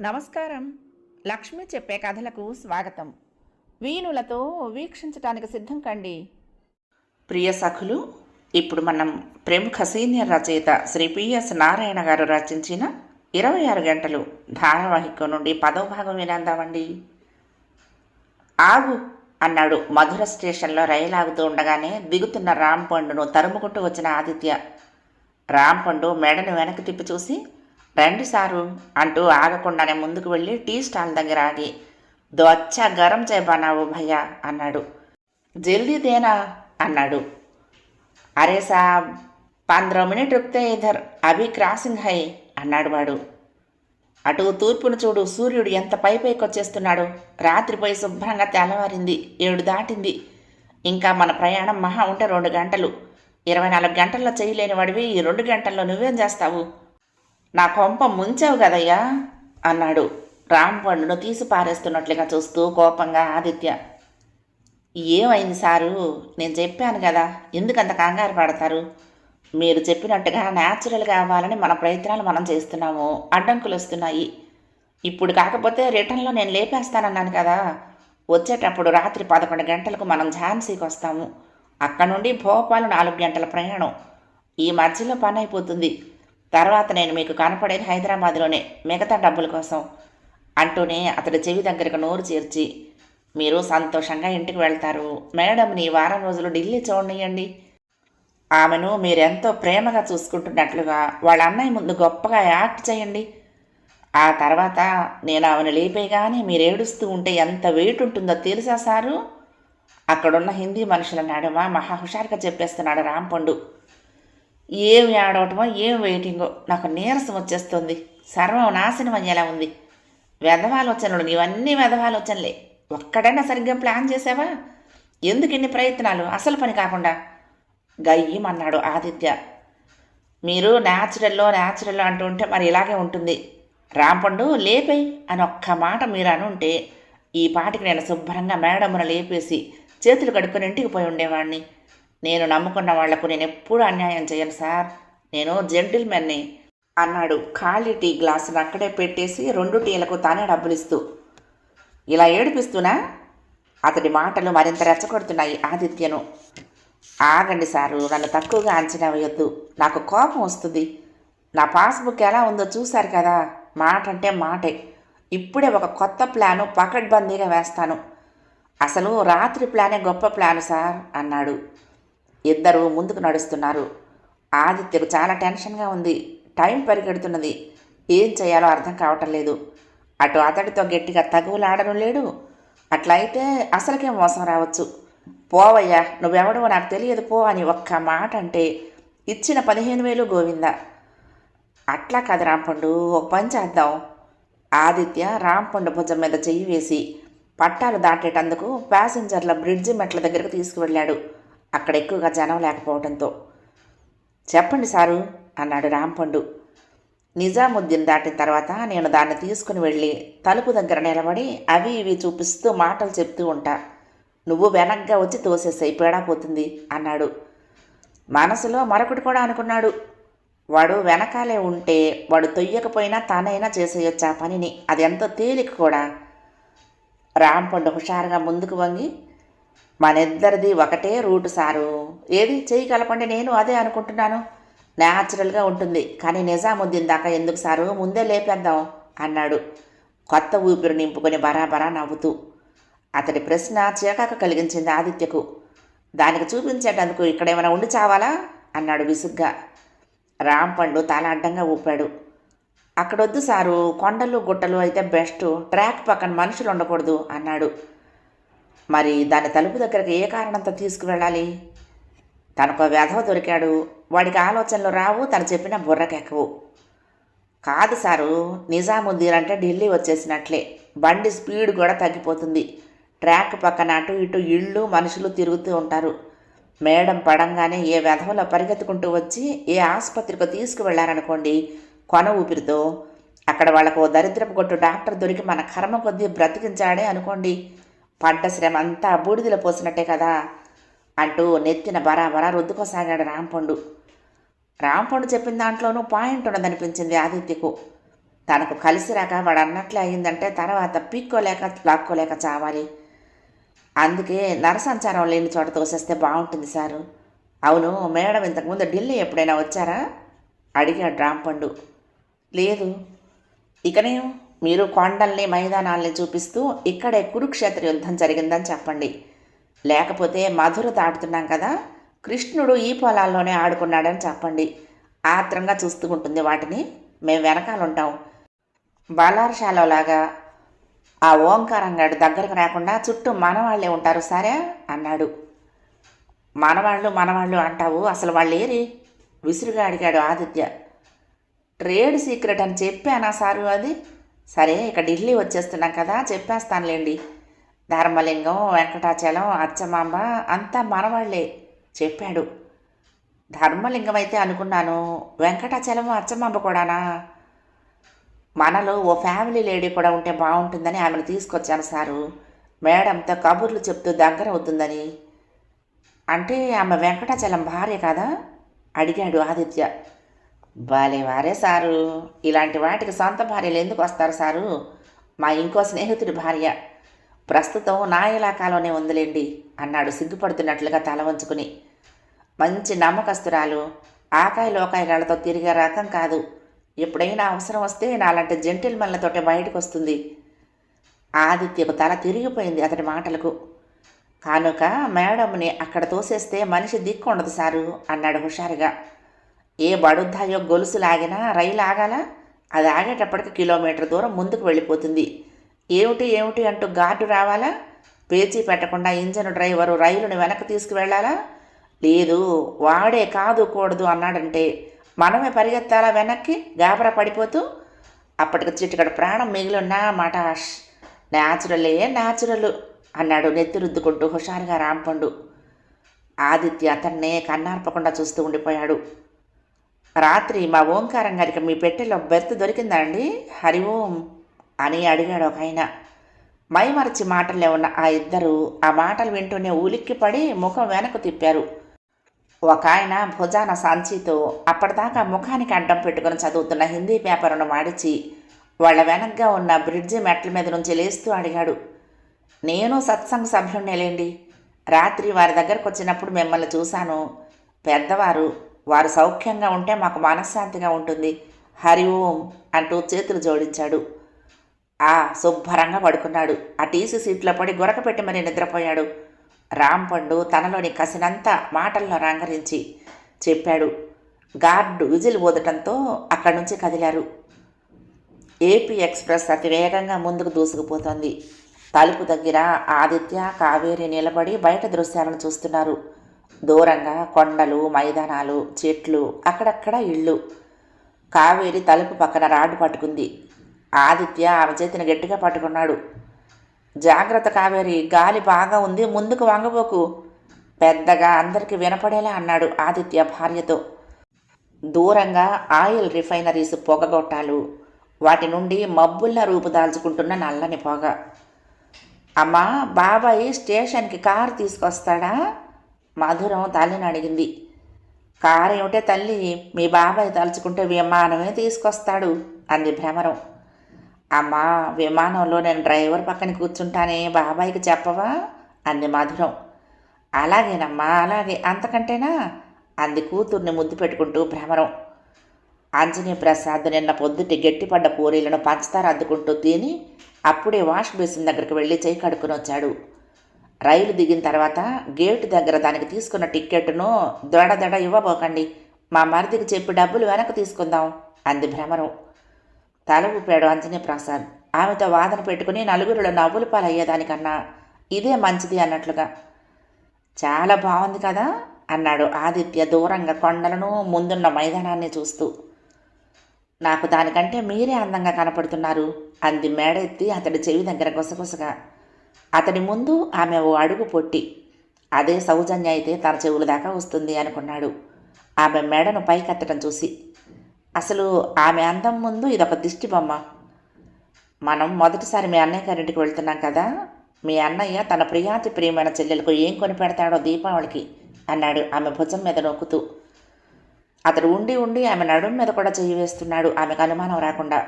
నమస్కారం. లక్ష్మి చెప్పే కథలకు స్వాగతం. వీణులతో వీక్షించటానికి సిద్ధం కండి. ప్రియ సఖులు ఇప్పుడు మనం ప్రముఖ సీనియర్ రచయిత శ్రీ పిఎస్ నారాయణ గారు రచించిన ఇరవై ఆరు గంటలు ధారావాహిక నుండి పదవ భాగం వినందామండి. ఆగు అన్నాడు మధుర స్టేషన్లో రైలు ఆగుతూ ఉండగానే దిగుతున్న రాంపండును తరుముకుంటూ వచ్చిన ఆదిత్య. రాంపండు మెడను వెనక్కి తిప్పి చూసి రండి సారు అంటూ ఆగకుండానే ముందుకు వెళ్ళి టీ స్టాల్ దగ్గర ఆగి దో అచ్చా గరం చేయబానావు భయ్యా అన్నాడు. జల్దీ దేనా అన్నాడు. అరే సాబ్ పంద్రో మినిట్ రుక్తే ఇధర్ అభి క్రాసింగ్ హై అన్నాడు వాడు. అటు తూర్పును చూడు సూర్యుడు ఎంత పై పైకి వచ్చేస్తున్నాడు రాత్రిపోయి శుభ్రంగా తెల్లవారింది ఏడు దాటింది. ఇంకా మన ప్రయాణం మహా ఉంటే రెండు గంటలు. ఇరవై నాలుగు గంటల్లో చేయలేని వాడివి ఈ రెండు గంటల్లో నువ్వేం చేస్తావు? నా కొంప ముంచావు కదయ్యా అన్నాడు. రాంపండును తీసి పారేస్తున్నట్లుగా చూస్తూ కోపంగా ఆదిత్య. ఏమైంది సారు? నేను చెప్పాను కదా. ఎందుకంత కంగారు పడతారు? మీరు చెప్పినట్టుగా న్యాచురల్గా అవ్వాలని మన ప్రయత్నాలు మనం చేస్తున్నాము. అడ్డంకులు వస్తున్నాయి. ఇప్పుడు కాకపోతే రిటర్న్లో నేను లేపేస్తానన్నాను కదా. వచ్చేటప్పుడు రాత్రి పదకొండు గంటలకు మనం ఝాన్సీకి వస్తాము. అక్కడ నుండి భోపాలు నాలుగు గంటల ప్రయాణం. ఈ మధ్యలో పని అయిపోతుంది. తర్వాత నేను మీకు కనపడేది హైదరాబాద్లోనే మిగతా డబ్బుల కోసం అంటూనే అతడి చెవి దగ్గరకు నోరు చేర్చి మీరు సంతోషంగా ఇంటికి వెళ్తారు. మేడంని వారం రోజులు ఢిల్లీ చూడనియండి ఆమెను మీరెంతో ప్రేమగా చూసుకుంటున్నట్లుగా వాళ్ళ అన్నయ్య ముందు గొప్పగా యాక్ట్ చేయండి. ఆ తర్వాత నేను ఆమెను లేపేగానే మీరు ఏడుస్తూ ఉంటే ఎంత వెయిట్ ఉంటుందో తెలుసా సారు? అక్కడున్న హిందీ మనుషుల నడుమ మహా హుషారుగా చెప్పేస్తున్నాడు రాంపండు. ఏం ఆడవటమో ఏం వెయిటింగో నాకు నీరసం వచ్చేస్తుంది. సర్వం నాశనం అయ్యేలా ఉంది. వెధవాలోచనలు నీవన్నీ వెధవాలోచనలే ఒక్కడైనా సరిగ్గా ప్లాన్ చేసావా? ఎందుకు ఇన్ని ప్రయత్నాలు? అసలు పని కాకుండా. గయ్యమన్నాడు ఆదిత్య. మీరు న్యాచురల్లో న్యాచురల్లో ఉంటే మరి ఇలాగే ఉంటుంది. రాంపండు లేపే అని ఒక్క మాట మీరు అనుంటే ఈ పాటికి నేను శుభ్రంగా మేడమున లేపేసి చేతులు కడుక్కొని ఇంటికి పోయి ఉండేవాడిని నేను నమ్ముకున్న వాళ్ళకు నేను ఎప్పుడూ అన్యాయం చేయను సార్. నేను జెంటిల్మెన్ని అన్నాడు. ఖాళీ టీ గ్లాసును అక్కడే పెట్టేసి రెండు టీలకు తానే డబ్బులిస్తూ. ఇలా ఏడిపిస్తూనా అతడి మాటలు మరింత రెచ్చగొడుతున్నాయి ఆదిత్యను. ఆగండి సారు నన్ను తక్కువగా అంచనా వేయొద్దు. నాకు కోపం వస్తుంది. నా పాస్బుక్ ఎలా ఉందో చూశారు కదా? మాట అంటే మాటే. ఇప్పుడే ఒక కొత్త ప్లాను పకడ్బందీగా వేస్తాను. అసలు రాత్రి ప్లానే గొప్ప ప్లాను సార్ అన్నాడు. ఇద్దరు ముందుకు నడుస్తున్నారు. ఆదిత్యకు చాలా టెన్షన్గా ఉంది. టైం పరిగెడుతున్నది. ఏం చేయాలో అర్థం కావటం లేదు. అటు అతడితో గట్టిగా తగువులాడడం లేడు. అట్లయితే అసలుకే మోసం రావచ్చు? పోవయ్యా నువ్వెవడో నాకు తెలియదు పో అని ఒక్క మాట అంటే ఇచ్చిన పదిహేను వేలు గోవింద. అట్లా కాదు రాంపండు ఒక పని చేద్దాం. ఆదిత్య రాంపండు భుజం మీద చెయ్యి వేసి పట్టాలు దాటేటందుకు ప్యాసింజర్ల బ్రిడ్జి మెట్ల దగ్గరకు తీసుకువెళ్ళాడు. అక్కడ ఎక్కువగా జనం లేకపోవడంతో చెప్పండి సారు అన్నాడు రాంపండు. నిజాముద్దీన్ దాటిన తర్వాత నేను దాన్ని తీసుకుని వెళ్ళి తలుపు దగ్గర నిలబడి అవి ఇవి చూపిస్తూ మాటలు చెప్తూ ఉంటా. నువ్వు వెనక్గా వచ్చి తోసేసాయి పేడా పోతుంది అన్నాడు. మనసులో మరొకటి కూడా అనుకున్నాడు. వాడు వెనకాలే ఉంటే వాడు తొయ్యకపోయినా తానైనా చేసేయొచ్చు ఆ పనిని అది ఎంతో తేలిక కూడా. రాంపండు హుషారుగా ముందుకు వంగి మనిద్దరిది ఒకటే రూటు సారు. ఏది చేయి కలపండి నేను అదే అనుకుంటున్నాను. న్యాచురల్గా ఉంటుంది. కానీ నిజాముద్దీన్ దాకా ఎందుకు సారు? ముందే లేపేద్దాం అన్నాడు. కొత్త ఊపిరి నింపుకొని బరాబరా నవ్వుతూ. అతడి ప్రశ్న చీకాక కలిగించింది ఆదిత్యకు. దానికి చూపించేటందుకు ఇక్కడేమైనా ఉండి చావాలా? అన్నాడు విసుగ్గా. రాంపండు తల అడ్డంగా ఊపాడు. అక్కడొద్దు సారు కొండలు గుట్టలు అయితే బెస్ట్. ట్రాక్ పక్కన మనుషులు ఉండకూడదు అన్నాడు. మరి దాని తలుపు దగ్గరకు ఏ కారణంతో తీసుకువెళ్ళాలి? తనకు వెధవ దొరికాడు. వాడికి ఆలోచనలు రావు తను చెప్పిన బుర్రకెక్కవు. కాదు సారు నిజాముద్దీన్ అంటే ఢిల్లీ వచ్చేసినట్లే. బండి స్పీడ్ కూడా తగ్గిపోతుంది. ట్రాక్ పక్కన అటు ఇటు ఇళ్ళు మనుషులు తిరుగుతూ ఉంటారు. మేడం పడంగానే ఏ వెధవలో పరిగెత్తుకుంటూ వచ్చి ఏ ఆసుపత్రికి తీసుకువెళ్ళారనుకోండి కొన ఊపిరితో. అక్కడ వాళ్ళకు దరిద్రపు కొట్టు డాక్టర్ దొరికి మన కర్మ కొద్దీ బ్రతికించాడే అనుకోండి. పడ్డ శ్రమ అంతా బూడిదలో పోసినట్టే కదా అంటూ నెత్తిన బరాబరా రుద్దుకోసాగాడు రాంపండు. రాంపండు చెప్పిన దాంట్లోనూ పాయింట్ ఉన్నదనిపించింది ఆదిత్యకు. తనకు కలిసి రాక వాడు అన్నట్లే అయిందంటే తర్వాత పీక్కోలేక లాక్కోలేక చావాలి. అందుకే నరసంచారం లేని చోట తోసేస్తే బాగుంటుంది సారు. అవును మేడం ఇంతకుముందు ఢిల్లీ ఎప్పుడైనా వచ్చారా? అడిగాడు రాంపండు. లేదు. ఇకనే? మీరు కొండల్ని మైదానాల్ని చూపిస్తూ ఇక్కడే కురుక్షేత్ర యుద్ధం జరిగిందని చెప్పండి. లేకపోతే మధుర దాటుతున్నాం కదా కృష్ణుడు ఈ పొలాల్లోనే ఆడుకున్నాడని చెప్పండి. ఆత్రంగా చూస్తూ ఉంటుంది వాటిని. మేము వెనకాల ఉంటాం బాలార్షాలోలాగా ఆ ఓంకారంగాడు దగ్గరకు రాకుండా చుట్టూ మనవాళ్ళే ఉంటారు సరే? అన్నాడు. మనవాళ్ళు మనవాళ్ళు అంటావు? అసలు వాళ్ళు ఏరి విసురుగా అడిగాడు ఆదిత్య. ట్రేడ్ సీక్రెట్ అని చెప్పానా సారు అది? సరే ఇక ఢిల్లీ వచ్చేస్తున్నాం కదా చెప్పేస్తానులేండి. ధర్మలింగం వెంకటాచలం అచ్చమాంబ అంతా మనవాళ్ళే చెప్పాడు. ధర్మలింగం అయితే అనుకున్నాను వెంకటాచలం అచ్చమాంబ కూడానా? మనలో ఓ ఫ్యామిలీ లేడీ కూడా ఉంటే బాగుంటుందని ఆమెను తీసుకొచ్చాను సారు. మేడంతో కబుర్లు చెప్తూ దగ్గర అవుతుందని. అంటే ఆమె వెంకటాచలం భార్య కదా? అడిగాడు ఆదిత్య. భలే వారే సారు. ఇలాంటి వాటికి సొంత భార్యలు ఎందుకు వస్తారు సారు? మా ఇంకో స్నేహితుడి భార్య. ప్రస్తుతం నా ఇలాకాలోనే ఉందిలేండి అన్నాడు సిగ్గుపడుతున్నట్లుగా తల వంచుకుని. మంచి నమ్మకస్తురాలు. ఆకాయ లోకాయలతో తిరిగే రకం కాదు. ఎప్పుడైనా అవసరం వస్తే నాలాంటి జెంటిల్మన్లతోటే బయటకు వస్తుంది ఆదిత్యకు తల తిరిగిపోయింది అతడి మాటలకు. కానుక మేడంని అక్కడ తోసేస్తే మనిషి దిక్కు ఉండదు సారు అన్నాడు హుషారుగా. ఏ బడుద్దాయో గొలుసు లాగినా రైలు ఆగాలా? అది ఆగేటప్పటికి కిలోమీటర్ దూరం ముందుకు వెళ్ళిపోతుంది. ఏమిటి ఏమిటి అంటూ గార్డు రావాలా? పేచీ పెట్టకుండా ఇంజన్ డ్రైవరు రైలుని వెనక్కి తీసుకువెళ్ళాలా? లేదు వాడే కాదు కూడదు అన్నాడంటే మనమే పరిగెత్తాలా వెనక్కి? గాబరా పడిపోతూ? అప్పటికి చిటికడ ప్రాణం మిగిలిన్నా మటాష్ న్యాచురలే న్యాచురల్ అన్నాడు నెత్తిరుద్దుకుంటూ హుషారుగా రాంపండు. ఆదిత్య అతన్నే కన్నార్పకుండా చూస్తూ ఉండిపోయాడు. రాత్రి మా ఓంకారం గారికి మీ పెట్టెలో బెర్త్ దొరికిందండి? హరి ఓం అని అడిగాడు ఒక ఆయన. మైమరచి మాటలే ఉన్న ఆ ఇద్దరు ఆ మాటలు వింటూనే ఉలిక్కిపడి ముఖం వెనక్కు తిప్పారు. ఒక ఆయన భుజాన సంచితో అప్పటిదాకా ముఖానికి అడ్డం పెట్టుకుని చదువుతున్న హిందీ పేపర్ను వాడిచి వాళ్ళ వెనక్గా ఉన్న బ్రిడ్జి మెట్ల మీద నుంచి లేస్తూ అడిగాడు. నేను సత్సంగ సభ్యుణ్ణేలేండి? రాత్రి వారి దగ్గరకు వచ్చినప్పుడు మిమ్మల్ని చూశాను. పెద్దవారు వారు సౌఖ్యంగా ఉంటే మాకు మనశ్శాంతిగా ఉంటుంది. హరి ఓం అంటూ చేతులు జోడించాడు. ఆ శుభ్రంగా పడుకున్నాడు. ఆ టీసీ సీట్లో పడి గొరక పెట్టి మరీ నిద్రపోయాడు రాంపండు తనలోని కసినంతా మాటల్లో రంగరించి చెప్పాడు. గార్డు విజిల్ ఊదటంతో అక్కడి నుంచి కదిలారు. ఏపీ ఎక్స్ప్రెస్ అతి వేగంగా ముందుకు దూసుకుపోతోంది. తలుపు దగ్గర ఆదిత్య కావేరి నిలబడి బయట దృశ్యాలను చూస్తున్నారు. దూరంగా కొండలు మైదానాలు చెట్లు అక్కడక్కడ ఇళ్ళు. కావేరి తలుపు పక్కన రాడ్డు పట్టుకుంది. ఆదిత్య ఆమె చేతిని గట్టిగా పట్టుకున్నాడు. జాగ్రత్త కావేరి గాలి బాగా ఉంది ముందుకు వంగబోకు. పెద్దగా అందరికీ వినపడేలా అన్నాడు ఆదిత్య భార్యతో. దూరంగా ఆయిల్ రిఫైనరీస్ పొగగొట్టాలు. వాటి నుండి మబ్బుల్లా రూపుదాల్చుకుంటున్న నల్లని పొగ. అమ్మా బాబాయ్ స్టేషన్కి కారు తీసుకొస్తాడా? మధురం తల్లిని అడిగింది. కారు ఏమిటే తల్లి? మీ బాబాయ్ తలుచుకుంటే విమానమే తీసుకొస్తాడు అంది భ్రమరం. అమ్మా విమానంలో నేను డ్రైవర్ పక్కన కూర్చుంటానే బాబాయ్కి చెప్పవా? అంది మధురం. అలాగేనమ్మా అలాగే. అంతకంటేనా? అంది కూతుర్ని ముద్దు పెట్టుకుంటూ భ్రమరం. ఆంజనేయ ప్రసాద్ నిన్న పొద్దుటి గట్టిపడ్డ పూరీలను పంచదార అద్దుకుంటూ తిని అప్పుడే వాష్ బేసిన్ దగ్గరికి వెళ్ళి చేయి కడుక్కుని వచ్చాడు రైలు దిగిన తర్వాత గేటు దగ్గర దానికి తీసుకున్న టిక్కెట్ను దొడ దడ ఇవ్వబోకండి. మా మరిదికి చెప్పి డబ్బులు వెనక్కి తీసుకుందాం అంది భ్రమరం. తల ఊపాడు ఆంజనేయ ప్రసాద్ ఆమెతో వాదన పెట్టుకుని నలుగురిలో నవ్వులు పాలయ్యేదానికన్నా ఇదే మంచిది అన్నట్లుగా. చాలా బాగుంది కదా అన్నాడు ఆదిత్య దూరంగా కొండలను ముందున్న మైదానాన్ని చూస్తూ. నాకు దానికంటే మీరే అందంగా కనపడుతున్నారు అంది మేడెత్తి అతడి చెవి దగ్గర గుసగుసగా. అతని ముందు ఆమె ఓ అడుగు పొట్టి అదే సౌజన్య అయితే తన చెవుల దాకా వస్తుంది అనుకున్నాడు. ఆమె మెడను పైకెత్తడం చూసి అసలు ఆమె అందం ముందు ఇదొక దిష్టి బొమ్మ. మనం మొదటిసారి మీ అన్నయ్య గారింటికి వెళ్తున్నాం కదా మీ అన్నయ్య తన ప్రియాతి ప్రియమైన చెల్లెలకు ఏం కొని పెడతాడో దీపావళికి అన్నాడు ఆమె భుజం మీద నొక్కుతూ. అతడు ఉండి ఉండి ఆమె నడుం మీద కూడా చేయి వేస్తున్నాడు. ఆమెకు అనుమానం రాకుండా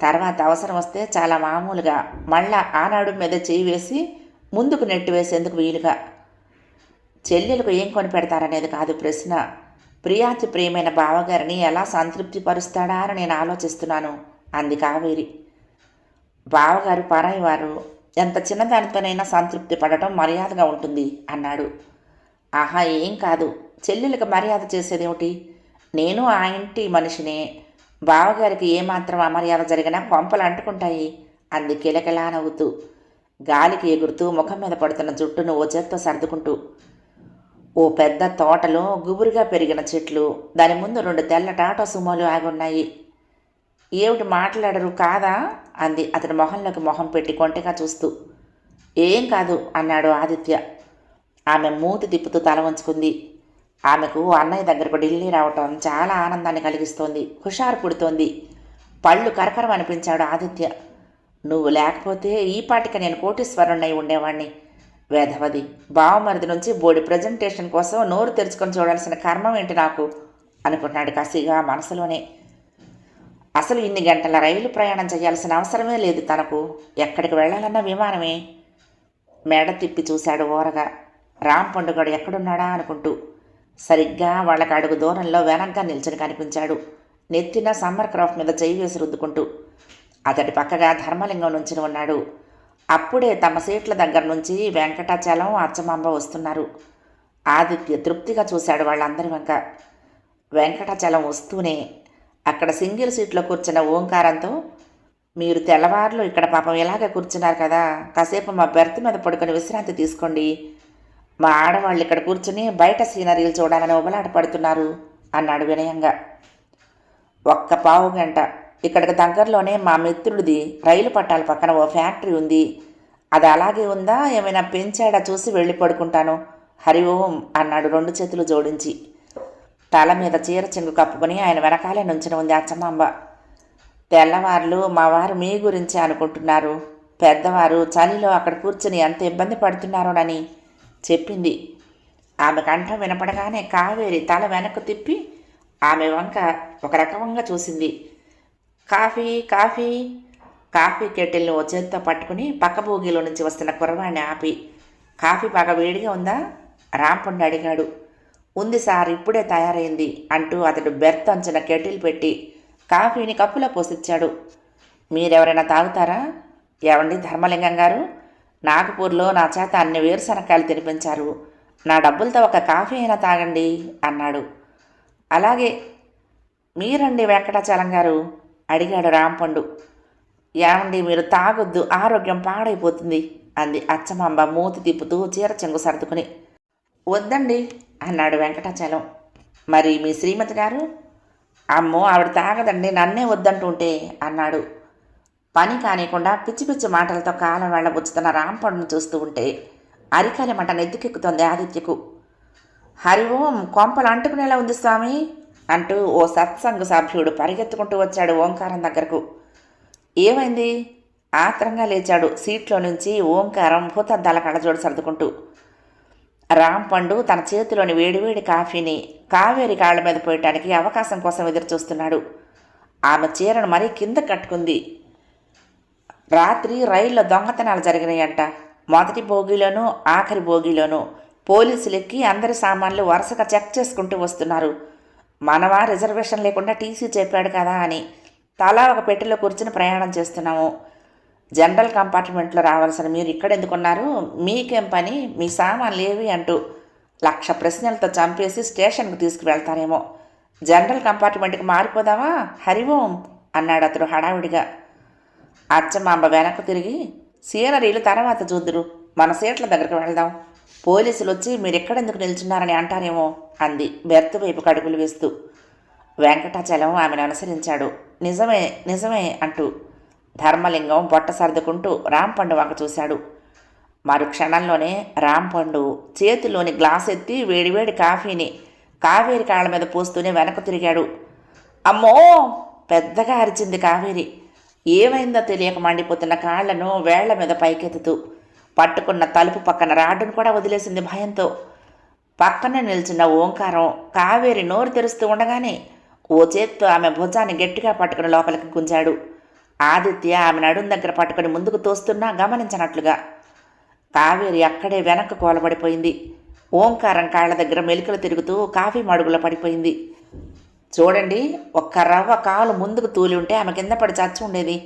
తర్వాత అవసరం వస్తే చాలా మామూలుగా మళ్ళా ఆనాడు మీద చేయి వేసి ముందుకు నెట్టి వేసేందుకు వీలుగా. చెల్లెలకు ఏం కొని పెడతారనేది కాదు ప్రశ్న. ప్రియాతి ప్రియమైన బావగారిని ఎలా సంతృప్తి పరుస్తాడా అని నేను ఆలోచిస్తున్నాను అంది కావేరి. బావగారు పరాయి వారు ఎంత చిన్నదానితోనైనా సంతృప్తి పడటం మర్యాదగా ఉంటుంది అన్నాడు. ఆహా ఏం కాదు. చెల్లెలకు మర్యాద చేసేదేమిటి? నేను ఆ ఇంటి మనిషినే. బావగారికి ఏమాత్రం అమర్యాద జరిగినా కొంపలు అంటుకుంటాయి. అంది కిలకిలా నవ్వుతూ. గాలికి ఎగురుతూ ముఖం మీద పడుతున్న జుట్టును ఓ చేత్తో సర్దుకుంటూ. ఓ పెద్ద తోటలో గుబురుగా పెరిగిన చెట్లు దాని ముందు రెండు తెల్ల టాటా సుమోలు ఆగున్నాయి. ఏమిటి మాట్లాడరు కాదా? అంది అతని మొహంలోకి మొహం పెట్టి కొంటెగా చూస్తూ. ఏం కాదు అన్నాడు ఆదిత్య. ఆమె మూతి తిప్పుతూ తల వంచుకుంది. ఆమెకు అన్నయ్య దగ్గరకు ఢిల్లీ రావటం చాలా ఆనందాన్ని కలిగిస్తోంది హుషారు పుడుతోంది. పళ్ళు కరకరం అనిపించాడు ఆదిత్య. నువ్వు లేకపోతే ఈ పాటిక నేను కోటీశ్వరుణ్ణై ఉండేవాణ్ణి. వేధవది బావమరిది నుంచి బోడి ప్రజెంటేషన్ కోసం నోరు తెరుచుకొని చూడాల్సిన కర్మం ఏంటి నాకు? అనుకున్నాడు కసిగా మనసులోనే. అసలు ఇన్ని గంటల రైలు ప్రయాణం చేయాల్సిన అవసరమే లేదు తనకు. ఎక్కడికి వెళ్ళాలన్న విమానమే? మెడ తిప్పి చూశాడు ఓరగా. రామ్ పండుగడు ఎక్కడున్నాడా అనుకుంటూ సరిగ్గా వాళ్ళకి అడుగు దూరంలో వెనక్గా నిల్చుని కనిపించాడు. నెత్తిన సమ్మర్ క్రాఫ్ట్ మీద చేయి వేసి రుద్దుకుంటూ. అతడి పక్కగా ధర్మలింగం నుంచి ఉన్నాడు. అప్పుడే తమ సీట్ల దగ్గర నుంచి వెంకటాచలం అచ్చమాంబ వస్తున్నారు. ఆదిత్య తృప్తిగా చూశాడు వాళ్ళందరి వంక. వెంకటాచలం వస్తూనే అక్కడ సింగిల్ సీట్లో కూర్చున్న ఓంకారంతో మీరు తెల్లవారులు ఇక్కడ పాపం ఇలాగే కూర్చున్నారు కదా కాసేపు మా బెర్త్ మీద పడుకొని విశ్రాంతి తీసుకోండి మా ఆడవాళ్ళు ఇక్కడ కూర్చుని బయట సీనరీలు చూడాలని ఉబలాట పడుతున్నారు అన్నాడు వినయంగా. ఒక్క పావు గంట. ఇక్కడికి దగ్గరలోనే మా మిత్రుడిది రైలు పట్టాల పక్కన ఓ ఫ్యాక్టరీ ఉంది. అది అలాగే ఉందా? ఏమైనా పెంచాడా? చూసి వెళ్ళి పడుకుంటాను. హరి ఓం అన్నాడు రెండు చేతులు జోడించి. తల మీద చీర చెంగు కప్పుకొని ఆయన వెనకాలే నుంచుని ఉంది అచ్చమాంబ. తెల్లవారులు మా వారు మీ గురించి అనుకుంటున్నారు. పెద్దవారు చలిలో అక్కడ కూర్చుని ఎంత ఇబ్బంది పడుతున్నారోనని చెప్పింది. ఆమె కంఠం వినపడగానే కావేరి తల వెనక్కు తిప్పి ఆమె వంక ఒక రకంగా చూసింది. కాఫీ కాఫీ కాఫీ కెటిల్ని ఓ చేత్తో పట్టుకుని పక్క భోగిలో నుంచి వస్తున్న కుర్రవాడిని ఆపి కాఫీ బాగా వేడిగా ఉందా? రాంపండు అడిగాడు. ఉంది సార్ ఇప్పుడే తయారైంది అంటూ అతడు బెర్త్ అంచున కెటిల్ పెట్టి కాఫీని కప్పులో పోసిచ్చాడు. మీరెవరైనా తాగుతారా? ఏమండి ధర్మలింగం గారు? నాగపూర్లో నా చేత అన్ని వేరుశనకాయలు తినిపించారు. నా డబ్బులతో ఒక కాఫీ అయినా తాగండి అన్నాడు. అలాగే మీరండి వెంకటాచలం గారు? అడిగాడు రాంపండు. ఏమండి మీరు తాగొద్దు ఆరోగ్యం పాడైపోతుంది అంది అచ్చమాంబ మూతి తిప్పుతూ చీర చెంగు సర్దుకుని. వద్దండి అన్నాడు వెంకటాచలం. మరి మీ శ్రీమతి గారు? అమ్మో ఆవిడ తాగదండి నన్నే వద్దంటుంటే అన్నాడు. పని కానియకుండా పిచ్చి పిచ్చి మాటలతో కాలం వెళ్ళబుచ్చుతున్న రాంపండును చూస్తూ ఉంటే అరికాలి మంట నెత్తికెక్కుతోంది ఆదిత్యకు. హరి ఓం కొంపలు అంటుకునేలా ఉంది స్వామి? అంటూ ఓ సత్సంగ సభ్యుడు పరిగెత్తుకుంటూ వచ్చాడు ఓంకారం దగ్గరకు. ఏమైంది? ఆత్రంగా లేచాడు సీట్లో నుంచి ఓంకారం భూతద్దాల కళ్ళజోడు సర్దుకుంటూ. రాంపండు తన చేతిలోని వేడివేడి కాఫీని కావేరి కాళ్ళ మీద పోయటానికి అవకాశం కోసం ఎదురు చూస్తున్నాడు ఆమె చీరను మరీ కింద కట్టుకుంది. రాత్రి రైల్లో దొంగతనాలు జరిగినాయంట. మొదటి బోగిలోనూ ఆఖరి బోగిలోనూ పోలీసులు ఎక్కి అందరి సామాన్లు వరుసగా చెక్ చేసుకుంటూ వస్తున్నారు. మనవా రిజర్వేషన్ లేకుండా టీసీ చెప్పాడు కదా అని తలా ఒక పెట్టెలో కూర్చుని ప్రయాణం చేస్తున్నాము. జనరల్ కంపార్ట్మెంట్లో రావాల్సిన మీరు ఇక్కడ ఎందుకున్నారు? మీకేం పని? మీ సామాన్లు ఏవి అంటూ లక్ష ప్రశ్నలతో చంపేసి స్టేషన్కి తీసుకువెళ్తారేమో. జనరల్ కంపార్ట్మెంట్కి మారిపోదామా? హరి ఓం అన్నాడు అతడు హడావిడిగా. అచ్చమాంబ వెనక్కు తిరిగి సీనరీలు తర్వాత చూద్దురు మన సీట్ల దగ్గరికి వెళ్దాం. పోలీసులు వచ్చి మీరెక్కడెందుకు నిల్చున్నారని అంటారేమో అంది బెర్త్ వైపు కడుగులు వేస్తూ. వెంకటాచలం ఆమెను అనుసరించాడు. నిజమే నిజమే అంటూ ధర్మలింగం బొట్ట సర్దుకుంటూ రాంపండు వంక చూశాడు. మరు క్షణంలోనే రాంపండు చేతిలోని గ్లాస్ ఎత్తి వేడివేడి కాఫీని కావేరి కాళ్ళ మీద పోస్తూనే వెనక్కు తిరిగాడు. అమ్మో! పెద్దగా అరిచింది కావేరి. ఏమైందో తెలియక మండిపోతున్న కాళ్ళను వేళ్ళ మీద పైకెత్తుతూ పట్టుకున్న తలుపు పక్కన రాడ్డును కూడా వదిలేసింది భయంతో. పక్కన నిల్చున్న ఓంకారం కావేరి నోరు తెరుస్తూ ఉండగానే ఓ చేత్తో ఆమె భుజాన్ని గట్టిగా పట్టుకుని లోపలికి గుంజాడు. ఆదిత్య ఆమె నడుం దగ్గర పట్టుకొని ముందుకు తోస్తున్నా గమనించినట్లుగా. కావేరి అక్కడే వెనక్కు కోలబడిపోయింది. ఓంకారం కాళ్ళ దగ్గర మెలికలు తిరుగుతూ కాఫీ మడుగులో పడిపోయింది. చూడండి ఒక్క రవ్వ కాలు ముందుకు తూలి ఉంటే ఆమె కింద పడి చచ్చి ఉండేది.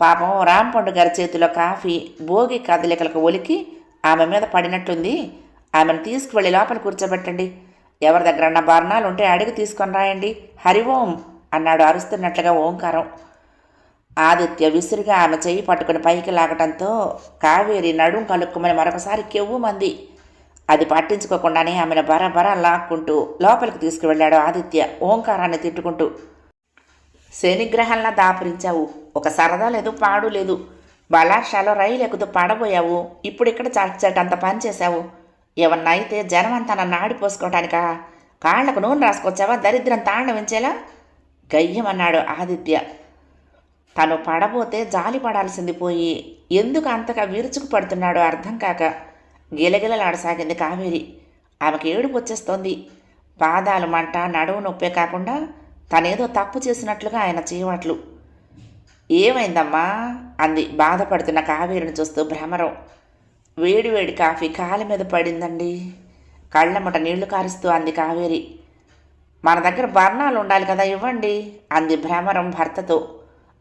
పాపం రాంపండు గారి చేతిలో కాఫీ భోగి కదలికలకు ఒలికి ఆమె మీద పడినట్టుంది ఆమెను తీసుకువెళ్ళి లోపల కూర్చోబెట్టండి. ఎవరి దగ్గరన్నా బర్ణాలు ఉంటే అడిగి తీసుకొని రాయండి. హరి ఓం అన్నాడు అరుస్తున్నట్లుగా ఓంకారం. ఆదిత్య విసురుగా ఆమె చెయ్యి పట్టుకుని పైకి లాగటంతో కావేరి నడుం కలుక్కుమని మరొకసారి కెవ్వు మంది. అది పట్టించుకోకుండానే ఆమెను బరబర లాక్కుంటూ లోపలికి తీసుకువెళ్ళాడు ఆదిత్య ఓంకారాన్ని తిట్టుకుంటూ. శనిగ్రహంలా దాపరించావు. ఒక సరదా లేదు పాడు లేదు. బలాక్షాలో రైలు ఎక్కుతూ పడబోయావు. ఇప్పుడు ఇక్కడ చచ్చటంత పని చేశావు. ఏమన్నా అయితే జనం అంతా నన్ను ఆడిపోసుకోవటానికా కాళ్ళకు నూనె రాసుకొచ్చావా? దరిద్రం తాండవించేలా గయ్యమన్నాడు ఆదిత్య. తను పడబోతే జాలి పడాల్సింది పోయి ఎందుకు అంతగా విరుచుకు పడుతున్నాడో అర్థం కాక గిలగిలలాడసాగింది కావేరి. ఆమెకి ఏడుపు వచ్చేస్తోంది. పాదాలు మంట నడువు నొప్పే కాకుండా తనేదో తప్పు చేసినట్లుగా ఆయన చీవాట్లు. ఏమైందమ్మా? అంది బాధపడుతున్న కావేరిని చూస్తూ భ్రమరం. వేడి వేడి కాఫీ కాలి మీద పడిందండి. కళ్ళమట నీళ్ళు కారుస్తూ అంది కావేరి. మన దగ్గర బర్ణాలు ఉండాలి కదా ఇవ్వండి అంది భ్రమరం భర్తతో.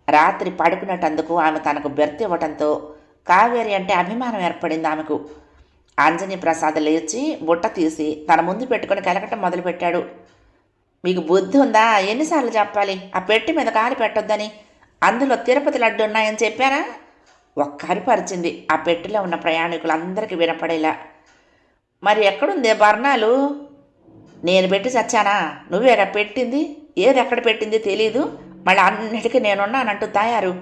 రాత్రి పడుకున్నట్టందుకు ఆమె తనకు బెర్త్ ఇవ్వటంతో కావేరి అంటే అభిమానం ఏర్పడింది ఆమెకు. ఆంజనేయ ప్రసాద్ లేచి బుట్ట తీసి తన ముందు పెట్టుకుని కలకటం మొదలుపెట్టాడు. మీకు బుద్ధి ఉందా? ఎన్నిసార్లు చెప్పాలి? ఆ పెట్టి మీద కాలు పెట్టొద్దని? అందులో తిరుపతి లడ్డు ఉన్నాయని చెప్పారా? ఒక్కరి పరిచింది ఆ పెట్టెలో ఉన్న ప్రయాణికులందరికీ వినపడేలా. మరి ఎక్కడుందే బర్ణాలు నేను పెట్టి చచ్చానా? నువ్వేగా పెట్టింది? ఏది ఎక్కడ పెట్టింది తెలీదు? మళ్ళీ అన్నిటికీ నేనున్నానంటూ తయారు.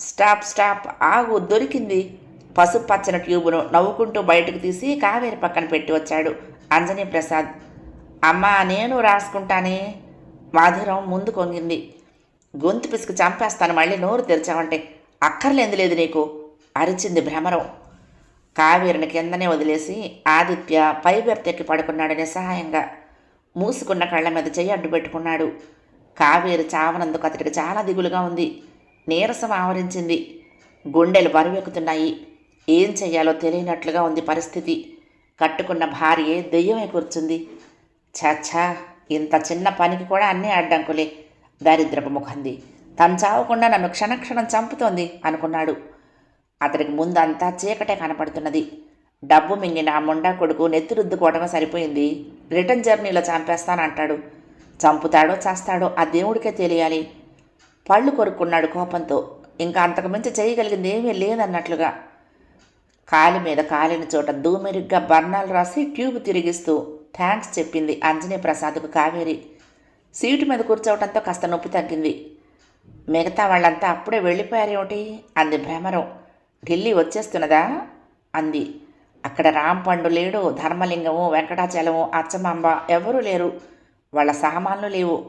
స్టాప్ స్టాప్ ఆగు దొరికింది. పసుపు పచ్చని ట్యూబును నవ్వుకుంటూ బయటకు తీసి కావేరి పక్కన పెట్టి వచ్చాడు అంజనీ ప్రసాద్. అమ్మా నేను రాసుకుంటానే. మాధురం ముందు కొంగింది. గొంతు పిసుకు చంపేస్తాను మళ్ళీ నోరు తెరిచావంటే అక్కర్లేదు లేదు నీకు అరిచింది భ్రమరం. కావేరిని కిందనే వదిలేసి ఆదిత్య పై బెర్తెక్కి పడుకున్నాడు నిస్సహాయంగా మూసుకున్న కళ్ళ మీద చెయ్యి అడ్డు పెట్టుకున్నాడు. కావేరి చావనందుకు అతడికి చాలా దిగులుగా ఉంది. నీరసం ఆవరించింది. గుండెలు బరువెక్కుతున్నాయి. ఏం చెయ్యాలో తెలియనట్లుగా ఉంది పరిస్థితి. కట్టుకున్న భార్యే దెయ్యమే కూర్చుంది. ఛాఛా ఇంత చిన్న పనికి కూడా అన్నీ అడ్డంకులే. దారిద్రపు ముఖంది. తను చావకుండా నన్ను క్షణక్షణం చంపుతోంది అనుకున్నాడు. అతడికి ముందంతా చీకటే కనపడుతున్నది. డబ్బు మింగిన ఆ ముండా కొడుకు నెత్తిరుద్దుకోవడమే సరిపోయింది. రిటర్న్ జర్నీలో చంపేస్తానంటాడు. చంపుతాడో చేస్తాడో ఆ దేవుడికే తెలియాలి. పళ్ళు కొరుక్కున్నాడు కోపంతో. ఇంకా అంతకు మించి చేయగలిగింది ఏమీ లేదన్నట్లుగా. కాలి మీద కాలిన చోట దూమెరుగ్గా బర్ణాలు రాసి ట్యూబ్ తిరిగిస్తూ థ్యాంక్స్ చెప్పింది అంజనీ ప్రసాద్కు కావేరి. సీటు మీద కూర్చోవడంతో కాస్త నొప్పి తగ్గింది. మిగతా వాళ్ళంతా అప్పుడే వెళ్ళిపోయారేమిటి? అంది భ్రమరం. ఢిల్లీ వచ్చేస్తున్నదా? అంది. అక్కడ రాంపండు లేడు ధర్మలింగము వెంకటాచలము అచ్చమాంబ ఎవరూ లేరు. వాళ్ళ సామాన్లు లేవు.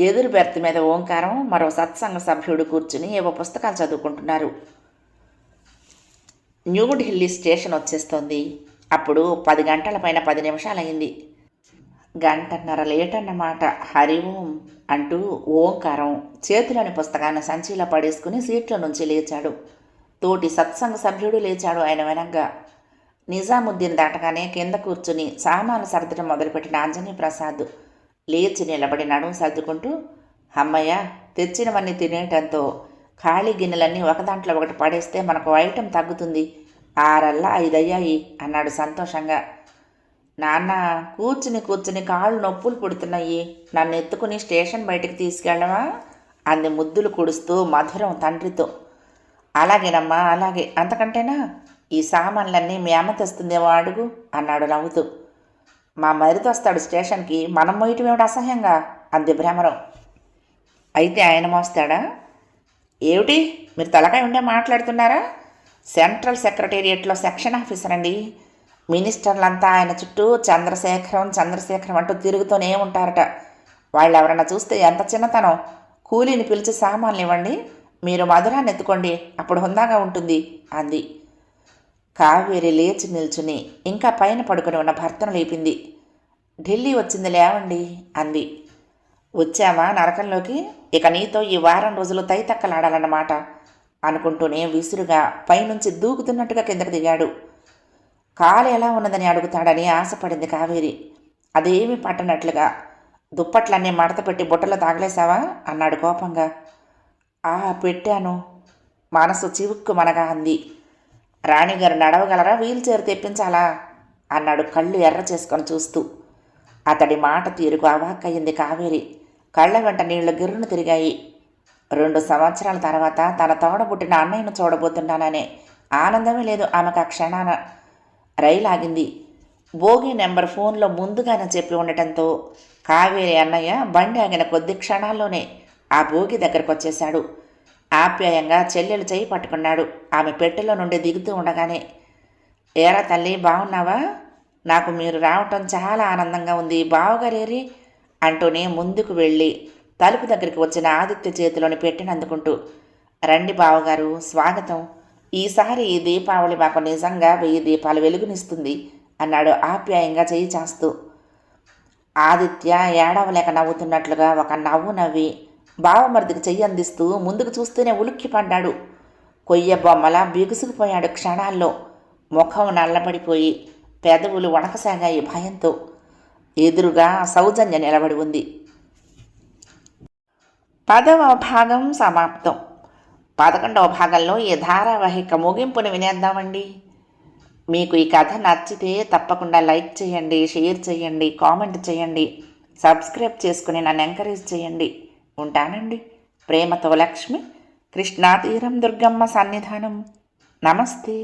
ఎదురు బెర్త్ మీద ఓంకారం మరో సత్సంగ సభ్యుడు కూర్చుని ఏవో పుస్తకాలు చదువుకుంటున్నారు. న్యూఢిల్లీ స్టేషన్ వచ్చేస్తోంది. అప్పుడు పది గంటల పైన పది నిమిషాలయ్యింది. గంటన్నర లేట్ అన్నమాట హరి ఓం అంటూ ఓంకారం చేతిలోని పుస్తకాన్ని సంచిలో పడేసుకుని సీట్లో నుంచి లేచాడు. తోటి సత్సంగ సభ్యుడు లేచాడు ఆయన వెనగ్గా నిజాముద్దీన్ దాటగానే కింద కూర్చుని సామాను సర్దడం మొదలుపెట్టిన ఆంజనీ ప్రసాద్ లేచి నిలబడి నడుము సర్దుకుంటూ అమ్మయ్య తెచ్చినవన్నీ తినేయటంతో ఖాళీ గిన్నెలన్నీ ఒక దాంట్లో ఒకటి పడేస్తే మనకు ఐటెం తగ్గుతుంది. ఆరల్లా ఐదయ్యాయి అన్నాడు సంతోషంగా. నాన్న కూర్చుని కూర్చుని కాళ్ళు నొప్పులు పుడుతున్నాయి. నన్ను ఎత్తుకుని స్టేషన్ బయటికి తీసుకెళ్ళవా? అంది ముద్దులు కుడుస్తూ మధురం తండ్రితో. అలాగేనమ్మా అలాగే. అంతకంటేనా? ఈ సామాన్లన్నీ మీ అమ్మ తెస్తుందేమో అడుగు అన్నాడు నవ్వుతూ. మా మరిది వస్తాడు స్టేషన్కి. మనం మోయటం ఏమిటి అసహ్యంగా? అంది భ్రమరం. అయితే ఆయన మోస్తాడా? ఏమిటి? మీరు తలకాయ ఉండే మాట్లాడుతున్నారా? సెంట్రల్ సెక్రటేరియట్లో సెక్షన్ ఆఫీసర్ అండి. మినిస్టర్లంతా ఆయన చుట్టూ చంద్రశేఖరం చంద్రశేఖరం అంటూ తిరుగుతూనే ఉంటారట. వాళ్ళు ఎవరైనా చూస్తే ఎంత చిన్నతనం? కూలీని పిలిచి సామాన్లు ఇవ్వండి. మీరు మధురాన్ని ఎత్తుకోండి. అప్పుడు హుందాగా ఉంటుంది అంది. కావేరి లేచి నిల్చుని ఇంకా పైన పడుకుని ఉన్న భర్తను లేపింది. ఢిల్లీ వచ్చింది లేవండి అంది. వచ్చావా నరకంలోకి? ఇక నీతో ఈ వారం రోజులు తైతక్కలాడాలన్నమాట అనుకుంటూనే విసురుగా పైనుంచి దూకుతున్నట్టుగా కిందకు దిగాడు. కాలు ఎలా ఉన్నదని అడుగుతాడని ఆశపడింది కావేరి. అదేమీ పట్టనట్లుగా దుప్పట్లన్నీ మడత పెట్టి బుట్టలో తాగలేసావా అన్నాడు కోపంగా. ఆ పెట్టాను. మనసు చివుక్కు మనగా అంది. రాణిగారు నడవగలరా? Wheel chair తెప్పించాలా? అన్నాడు కళ్ళు ఎర్ర చేసుకొని చూస్తూ. అతడి మాట తీరుకు అవాక్కయ్యింది కావేరి. కళ్ళ వెంట నీళ్ళు గిర్రును తిరిగాయి. రెండు సంవత్సరాల తర్వాత తన తోడబుట్టిన అన్నయ్యను చూడబోతున్నాననే ఆనందమే లేదు ఆమెకు ఆ క్షణాన. రైలు ఆగింది. భోగి నెంబర్ ఫోన్లో ముందుగానే చెప్పి ఉండటంతో కావేరి అన్నయ్య బండి ఆగిన కొద్ది క్షణాల్లోనే ఆ భోగి దగ్గరకు వచ్చేశాడు. ఆప్యాయంగా చెల్లెలు చేయి పట్టుకున్నాడు. ఆమె పెట్టెలో నుండి దిగుతూ ఉండగానే ఏరా తల్లి బాగున్నావా నాకు మీరు రావటం చాలా ఆనందంగా ఉంది. బావగారేరి అంటూనే ముందుకు వెళ్ళి తలుపు దగ్గరికి వచ్చిన ఆదిత్య చేతిలోని పెట్టినందుకుంటూ రండి బావగారు స్వాగతం. ఈసారి ఈ దీపావళి మాకు నిజంగా వెయ్యి దీపాలు వెలుగునిస్తుంది అన్నాడు ఆప్యాయంగా చేయి చేస్తూ. ఆదిత్య ఏడవలేక నవ్వుతున్నట్లుగా ఒక నవ్వు నవ్వి బావమరిదికి చెయ్యి అందిస్తూ ముందుకు చూస్తూనే ఉలిక్కి పడ్డాడు. కొయ్య బొమ్మలా బిగుసుకుపోయాడు క్షణాల్లో. ముఖం నల్లబడిపోయి పెదవులు వణకసాగాయి భయంతో. ఎదురుగా సౌజన్య నిలబడి ఉంది. పదవ భాగం సమాప్తం. పదకొండవ భాగంలో ఈ ధారావాహిక ముగింపును వినేద్దామండి. మీకు ఈ కథ నచ్చితే తప్పకుండా లైక్ చేయండి షేర్ చేయండి కామెంట్ చేయండి సబ్స్క్రైబ్ చేసుకుని నన్ను ఎంకరేజ్ చేయండి. ఉంటానండి. ప్రేమతో లక్ష్మి కృష్ణా తీరం దుర్గమ్మ సన్నిధానం. నమస్తే.